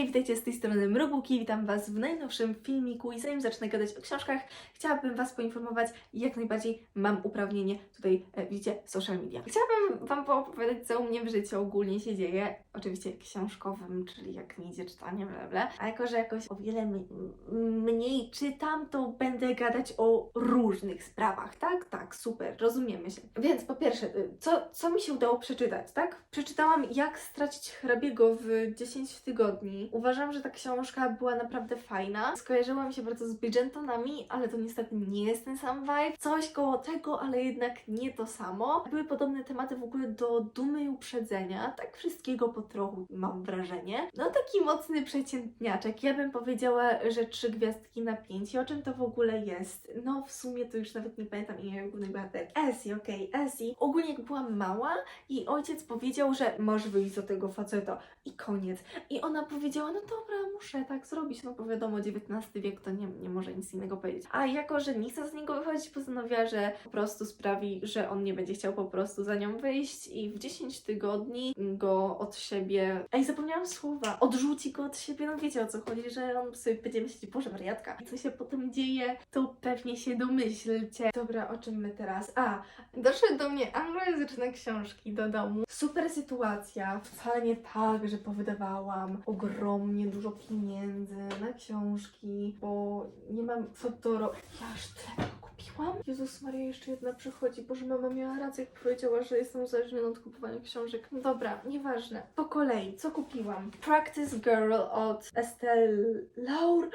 Hej, witajcie z tej strony Mrobuki, witam Was w najnowszym filmiku i zanim zacznę gadać o książkach, chciałabym Was poinformować, jak najbardziej mam uprawnienie tutaj, e, widzicie, social media. Chciałabym Wam poopowiadać, co u mnie w życiu ogólnie się dzieje, oczywiście książkowym, czyli jak mi idzie czytanie, bla bla, a jako, że jakoś o wiele mniej czytam, to będę gadać o różnych sprawach, tak? Tak, super, rozumiemy się. Więc po pierwsze, y, co, co mi się udało przeczytać, tak? Przeczytałam Jak stracić hrabiego w 10 tygodni. Uważam, że ta książka była naprawdę fajna. Skojarzyła mi się bardzo z Bridgertonami, ale to niestety nie jest ten sam vibe. Coś koło tego, ale jednak nie to samo. Były podobne tematy w ogóle do Dumy i Uprzedzenia. Tak wszystkiego po trochu mam wrażenie. No taki mocny przeciętniaczek. Ja bym powiedziała, że trzy gwiazdki na pięć. I o czym to w ogóle jest? No w sumie to już nawet nie pamiętam imienia głównej bohaterki. Essie, okej, Essie. Ogólnie jak byłam mała, jej ojciec powiedział, że masz wyjść za tego faceta i koniec. I ona powiedziała, no dobra, muszę tak zrobić, no bo wiadomo, XIX wiek to nie, nie może nic innego powiedzieć. A jako, że nie chce z niego wychodzić, postanowiła, że po prostu sprawi, że on nie będzie chciał po prostu za nią wyjść i w 10 tygodni go od siebie, ej, zapomniałam słowa, odrzuci go od siebie, no wiecie o co chodzi, że on sobie będzie myśleć, boże, wariatka. Co się potem dzieje, to pewnie się domyślcie. Dobra, o czym my teraz? A, doszły do mnie anglojęzyczne książki do domu. Super sytuacja, wcale nie tak, że powydawałam ogromnie dużo pieniędzy na książki, bo nie mam co robić. Ja aż tyle kupiłam? Jezus Maria, jeszcze jedna przychodzi. Boże, mama miała rację, jak powiedziała, że jestem uzależniona od kupowania książek. No dobra, nieważne. Po kolei, co kupiłam? Practice Girl od Estelle Laur.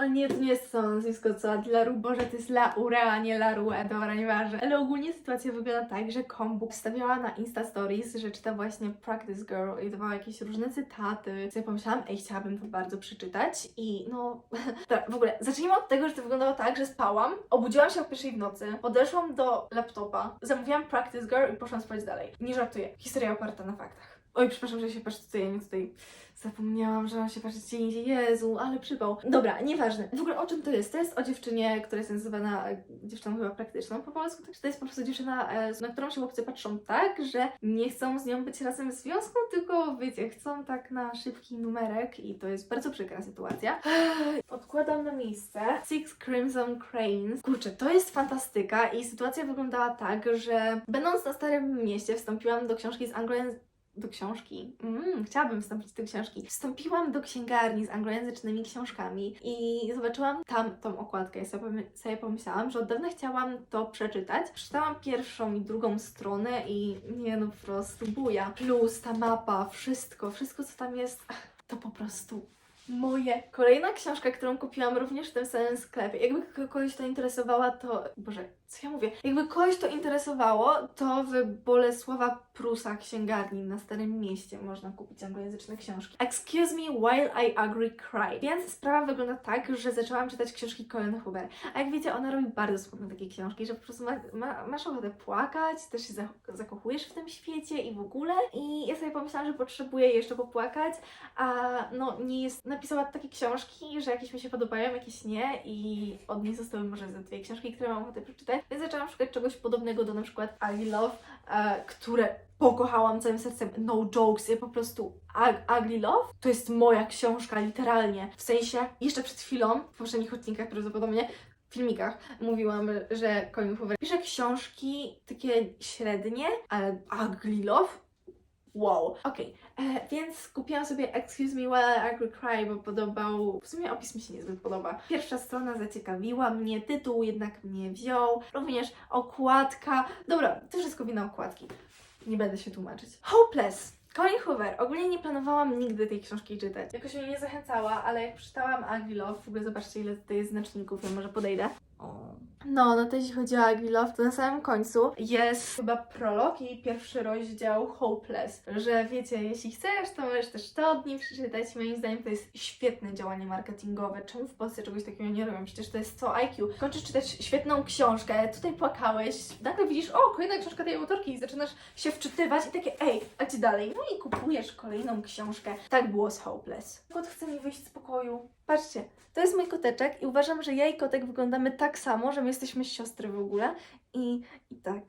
O nie, to nie jest to nazwisko co Adlaru, Boże, to jest Laura, a nie Larue, dobra, nieważne. Ale ogólnie sytuacja wygląda tak, że Kombuk stawiała na Insta Stories, że czyta właśnie Practice Girl i dawała jakieś różne cytaty. Sobie pomyślałam, ej, chciałabym to bardzo przeczytać i no... Dobra, w ogóle, zacznijmy od tego, że to wyglądało tak, że spałam, obudziłam się o pierwszej w nocy, podeszłam do laptopa, zamówiłam Practice Girl i poszłam spać dalej. Nie żartuję, historia oparta na faktach. Oj, przepraszam, że się patrzę tutaj, a nie tutaj. Zapomniałam, że mam się patrzeć gdzie indziej. Jezu, ale przypał. Dobra, nieważne. W ogóle o czym to jest? To jest o dziewczynie, która jest nazywana e, dziewczyną chyba praktyczną po polsku. Tak, to jest po prostu dziewczyna, e, na którą się chłopcy patrzą tak, że nie chcą z nią być razem w związku, tylko wiecie, chcą tak na szybki numerek i to jest bardzo przykra sytuacja. Odkładam na miejsce Six Crimson Cranes. Kurczę, to jest fantastyka i sytuacja wyglądała tak, że będąc na Starym Mieście wstąpiłam do książki z anglojęzyczną do książki. Mm, chciałabym wstąpić do książki. Wstąpiłam do księgarni z anglojęzycznymi książkami i zobaczyłam tam tą okładkę. I sobie, sobie pomyślałam, że od dawna chciałam to przeczytać. Przeczytałam pierwszą i drugą stronę i nie no, po prostu buja. Plus ta mapa, wszystko, wszystko co tam jest, to po prostu moje. Kolejna książka, którą kupiłam również w tym samym sklepie. Jakby kogoś to interesowała, to. Boże, co ja mówię? Jakby kogoś to interesowało, to w Bolesława Prusa księgarni na Starym Mieście można kupić anglojęzyczne książki. Excuse me while I agree cry. Więc sprawa wygląda tak, że zaczęłam czytać książki Colin Hoover. A jak wiecie, ona robi bardzo słodne takie książki, że po prostu ma, ma, masz ochotę płakać, też się za- zakochujesz w tym świecie i w ogóle. I ja sobie pomyślałam, że potrzebuję jeszcze popłakać, a no nie jest, napisała takie książki, że jakieś mi się podobają, jakieś nie i od niej zostały może ze dwie książki, które mam ochotę przeczytać, więc zaczęłam szukać czegoś podobnego do na przykład I Love, e, które pokochałam całym sercem, no jokes, ja po prostu Ug- Ugly Love? To jest moja książka, literalnie, w sensie jeszcze przed chwilą, w poprzednich odcinkach prawdopodobnie, w filmikach mówiłam, że Colin Hoover pisze książki takie średnie, ale Ugly Love Wow. Okej, e, więc kupiłam sobie Excuse Me While I Agree Cry, bo podobał. W sumie opis mi się niezbyt podoba. Pierwsza strona zaciekawiła mnie, tytuł jednak mnie wziął, również okładka. Dobra, to wszystko wina okładki. Nie będę się tłumaczyć. Hopeless. Colin Hoover. Ogólnie nie planowałam nigdy tej książki czytać. Jakoś mnie nie zachęcała, ale jak przeczytałam Ugly Love, w ogóle zobaczcie ile tutaj jest znaczników, ja może podejdę. No, no to jeśli chodzi o Ugly Love, to na samym końcu jest chyba prolog i pierwszy rozdział Hopeless, że wiecie, jeśli chcesz, to możesz też to od niej przeczytać. Moim zdaniem to jest świetne działanie marketingowe. Czemu w Polsce czegoś takiego nie robią? Przecież to jest co IQ. Kończysz czytać świetną książkę, tutaj płakałeś, nagle widzisz, o, kolejna książka tej autorki i zaczynasz się wczytywać i takie, ej, a gdzie dalej? No i kupujesz kolejną książkę. Tak było z Hopeless. Kot chce mi wyjść z pokoju. Patrzcie, to jest mój koteczek i uważam, że ja i kotek wyglądamy tak samo, że my jesteśmy siostry w ogóle. I, i tak,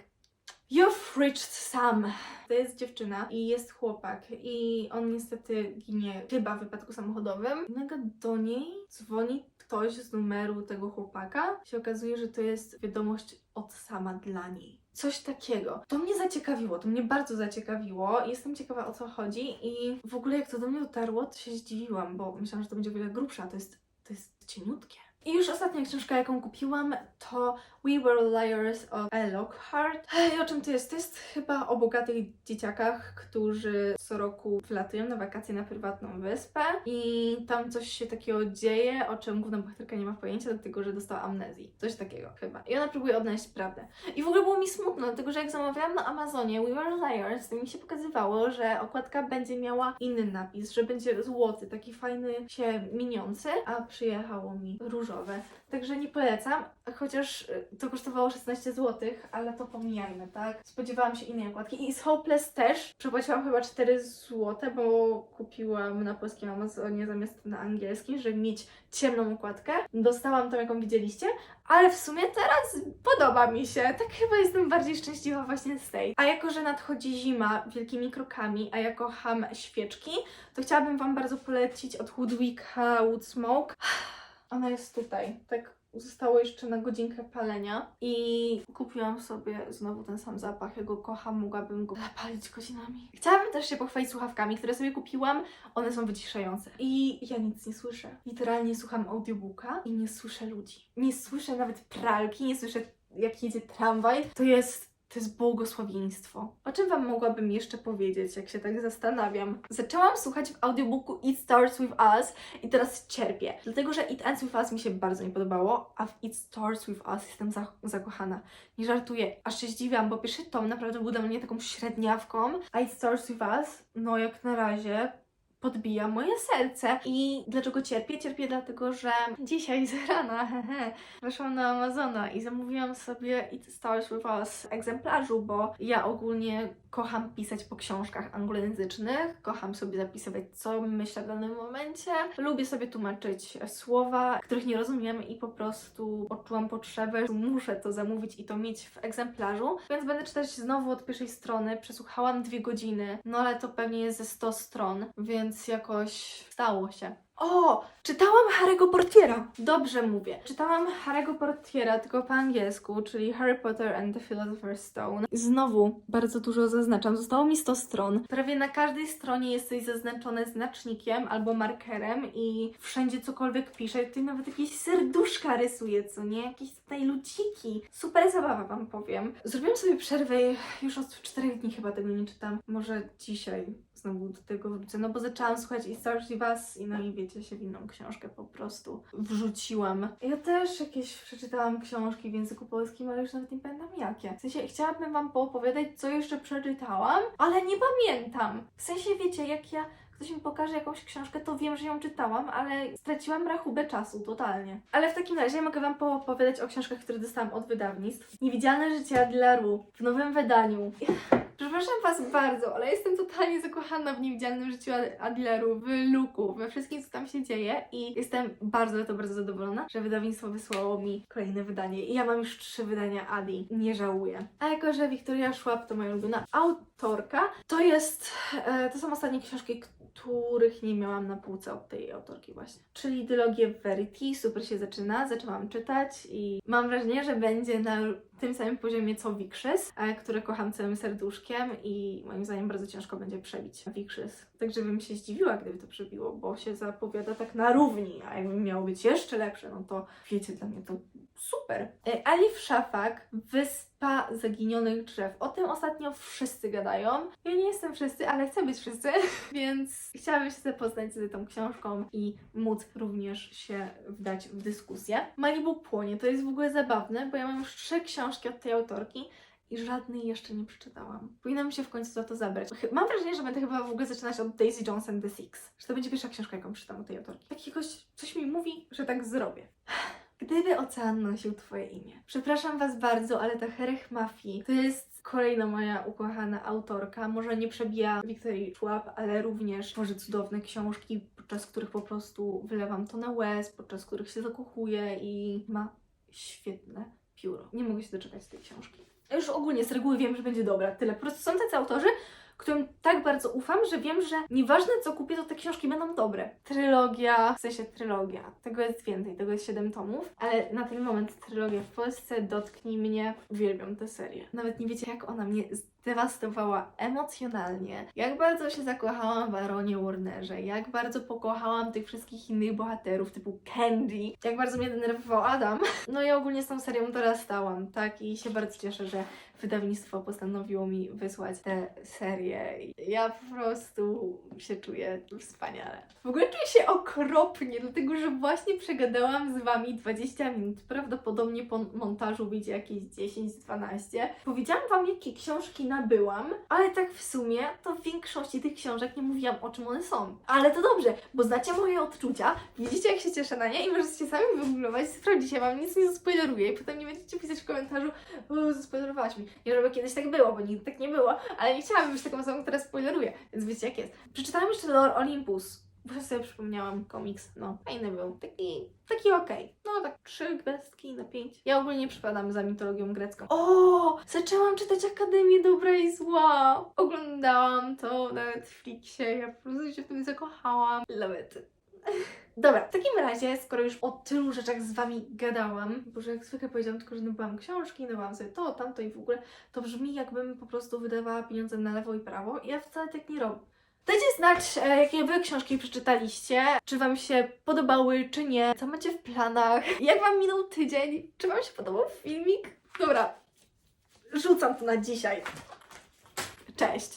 You've reached Sam. To jest dziewczyna i jest chłopak i on niestety ginie chyba w wypadku samochodowym. Nagle do niej dzwoni ktoś z numeru tego chłopaka. Się okazuje, że to jest wiadomość od Sama dla niej. Coś takiego. To mnie zaciekawiło, to mnie bardzo zaciekawiło. Jestem ciekawa o co chodzi i w ogóle jak to do mnie dotarło, to się zdziwiłam, bo myślałam, że to będzie o wiele grubsza, to jest, to jest cieniutkie. I już ostatnia książka, jaką kupiłam, to We Were Liars of. Lockhart. I o czym to jest? To jest chyba o bogatych dzieciakach, którzy co roku wylatują na wakacje na prywatną wyspę i tam coś się takiego dzieje, o czym główna bohaterka nie ma pojęcia, dlatego że dostała amnezji. Coś takiego chyba. I ona próbuje odnaleźć prawdę. I w ogóle było mi smutno, dlatego że jak zamawiałam na Amazonie We Were Liars, to mi się pokazywało, że okładka będzie miała inny napis, że będzie złoty, taki fajny się mieniący, a przyjechało mi różowe. Także nie polecam, chociaż y, to kosztowało 16 zł, ale to pomijajmy, tak? Spodziewałam się innej okładki. I z Hopeless też przepłaciłam chyba 4 zł, bo kupiłam na polskim Amazonie zamiast na angielskim, żeby mieć ciemną okładkę. Dostałam tą, jaką widzieliście, ale w sumie teraz podoba mi się. Tak chyba jestem bardziej szczęśliwa właśnie z tej. A jako, że nadchodzi zima wielkimi krokami, a ja kocham świeczki, to chciałabym Wam bardzo polecić od Woodwicka Woodsmoke. Ona jest tutaj, tak zostało jeszcze na godzinkę palenia i kupiłam sobie znowu ten sam zapach, ja go kocham, mogłabym go zapalić godzinami. Chciałabym też się pochwalić słuchawkami, które sobie kupiłam, one są wyciszające i ja nic nie słyszę. Literalnie słucham audiobooka i nie słyszę ludzi. Nie słyszę nawet pralki, nie słyszę jak jedzie tramwaj. To jest to jest błogosławieństwo. O czym Wam mogłabym jeszcze powiedzieć, jak się tak zastanawiam? Zaczęłam słuchać w audiobooku It Starts With Us i teraz cierpię, dlatego że It Ends With Us mi się bardzo nie podobało, a w It Starts With Us jestem za zakochana. Nie żartuję, aż się zdziwiłam, bo pierwszy tom naprawdę był dla mnie taką średniawką, a It Starts With Us, no jak na razie podbija moje serce. I dlaczego cierpię? Cierpię dlatego, że dzisiaj z rana weszłam na Amazona i zamówiłam sobie It Starts With Us egzemplarzu, bo ja ogólnie kocham pisać po książkach anglojęzycznych, kocham sobie zapisywać, co myślę w danym momencie. Lubię sobie tłumaczyć słowa, których nie rozumiem i po prostu poczułam potrzebę, że muszę to zamówić i to mieć w egzemplarzu, więc będę czytać znowu od pierwszej strony. Przesłuchałam dwie godziny, no ale to pewnie jest ze 100 stron, więc jakoś stało się. O! Czytałam Harry'ego Portiera. Dobrze mówię. Czytałam Harry'ego Portiera, tylko po angielsku, czyli Harry Potter and the Philosopher's Stone. Znowu bardzo dużo zaznaczam. Zostało mi 100 stron. Prawie na każdej stronie jest coś zaznaczone znacznikiem albo markerem i wszędzie cokolwiek piszę. Tutaj nawet jakieś serduszka rysuję, co nie? Jakieś tutaj luciki. Super zabawa, Wam powiem. Zrobiłam sobie przerwę już od 4 dni chyba tego nie czytam. Może dzisiaj znowu do tego wrócę, no bo zaczęłam słuchać i Stars Us i no i wiecie, się w inną książkę po prostu wrzuciłam. Ja też jakieś przeczytałam książki w języku polskim, ale już nawet nie pamiętam jakie. W sensie chciałabym Wam poopowiadać, co jeszcze przeczytałam, ale nie pamiętam. W sensie wiecie, jak ja ktoś mi pokaże jakąś książkę, to wiem, że ją czytałam, ale straciłam rachubę czasu totalnie. Ale w takim razie mogę Wam poopowiadać o książkach, które dostałam od wydawnictw. Niewidzialne życie Adlaru w nowym wydaniu. Przepraszam Was bardzo, ale jestem totalnie zakochana w niewidzialnym życiu Ad- Adleru, w Luku, we wszystkim, co tam się dzieje i jestem bardzo, to bardzo zadowolona, że wydawnictwo wysłało mi kolejne wydanie i ja mam już trzy wydania Adi. Nie żałuję. A jako, że Wiktoria Schwab to moja ulubiona autorka, to jest, e, to są ostatnie książki, których nie miałam na półce od tej autorki właśnie. Czyli Dylogię Verity, super się zaczyna, zaczęłam czytać i mam wrażenie, że będzie na tym samym poziomie co Wikrzys, e, które kocham całym serduszkiem i moim zdaniem bardzo ciężko będzie przebić Wikrzys. Także bym się zdziwiła, gdyby to przebiło, bo się zapowiada tak na równi, a jakby miało być jeszcze lepsze, no to wiecie, dla mnie to super. E, Alif Szafak, Wyspa Zaginionych Drzew. O tym ostatnio wszyscy gadają. Ja nie jestem wszyscy, ale chcę być wszyscy, więc chciałabym się zapoznać z tą książką i móc również się wdać w dyskusję. Malibu płonie, to jest w ogóle zabawne, bo ja mam już trzy książki od tej autorki i żadnej jeszcze nie przeczytałam. Powinnam się w końcu za to zabrać. Mam wrażenie, że będę chyba w ogóle zaczynać od Daisy Jones the Six. Że to będzie pierwsza książka, jaką przeczytam od tej autorki. Tak jakoś coś mi mówi, że tak zrobię. Gdyby ocean nosił Twoje imię. Przepraszam Was bardzo, ale ta Herech Mafii to jest kolejna moja ukochana autorka. Może nie przebija Wiktorii Schwab, ale również tworzy cudowne książki, podczas których po prostu wylewam to na łez, podczas których się zakochuję i ma świetne pióro. Nie mogę się doczekać tej książki. Już ogólnie z reguły wiem, że będzie dobra. Tyle. Po prostu są tacy autorzy, którym tak bardzo ufam, że wiem, że nieważne co kupię, to te książki będą dobre. Trylogia, w sensie trylogia, tego jest więcej, tego jest 7 tomów, ale na ten moment trylogia w Polsce dotknij mnie. Uwielbiam tę serię. Nawet nie wiecie, jak ona mnie zdewastowała emocjonalnie. Jak bardzo się zakochałam w Baronie Warnerze, jak bardzo pokochałam tych wszystkich innych bohaterów typu Candy, jak bardzo mnie denerwował Adam. No i ogólnie z tą serią dorastałam, tak? I się bardzo cieszę, że wydawnictwo postanowiło mi wysłać tę serię. Ja po prostu się czuję wspaniale. W ogóle czuję się okropnie, dlatego że właśnie przegadałam z Wami 20 minut. Prawdopodobnie po montażu wyjdzie jakieś 10-12. Powiedziałam Wam, jakie książki nabyłam, ale tak w sumie to w większości tych książek nie mówiłam, o czym one są. Ale to dobrze, bo znacie moje odczucia, widzicie, jak się cieszę na nie i możecie sami wygooglować, sprawdzicie, Wam nic nie zaspoileruję i potem nie będziecie pisać w komentarzu, zaspoilerowałaś mi. Nie, żeby kiedyś tak było, bo nigdy tak nie było, ale nie chciałabym być taką osobą, która spoileruje, więc wiecie jak jest. Przeczytałam jeszcze Lore Olympus, bo sobie przypomniałam komiks, no fajny był, taki, taki okej, no tak trzy gwiazdki na pięć. Ja ogólnie nie przypadam za mitologią grecką. O, zaczęłam czytać Akademię Dobra i Zła, oglądałam to na Netflixie, ja po prostu się w tym zakochałam, love it. Dobra, w takim razie, skoro już o tylu rzeczach z Wami gadałam, bo że jak zwykle powiedziałam tylko, że nabyłam książki, nabyłam sobie to, tamto i w ogóle, to brzmi jakbym po prostu wydawała pieniądze na lewo i prawo i ja wcale tak nie robię. Dajcie znać, e, jakie Wy książki przeczytaliście, czy Wam się podobały, czy nie, co macie w planach, jak Wam minął tydzień, czy Wam się podobał filmik. Dobra, rzucam to na dzisiaj. Cześć!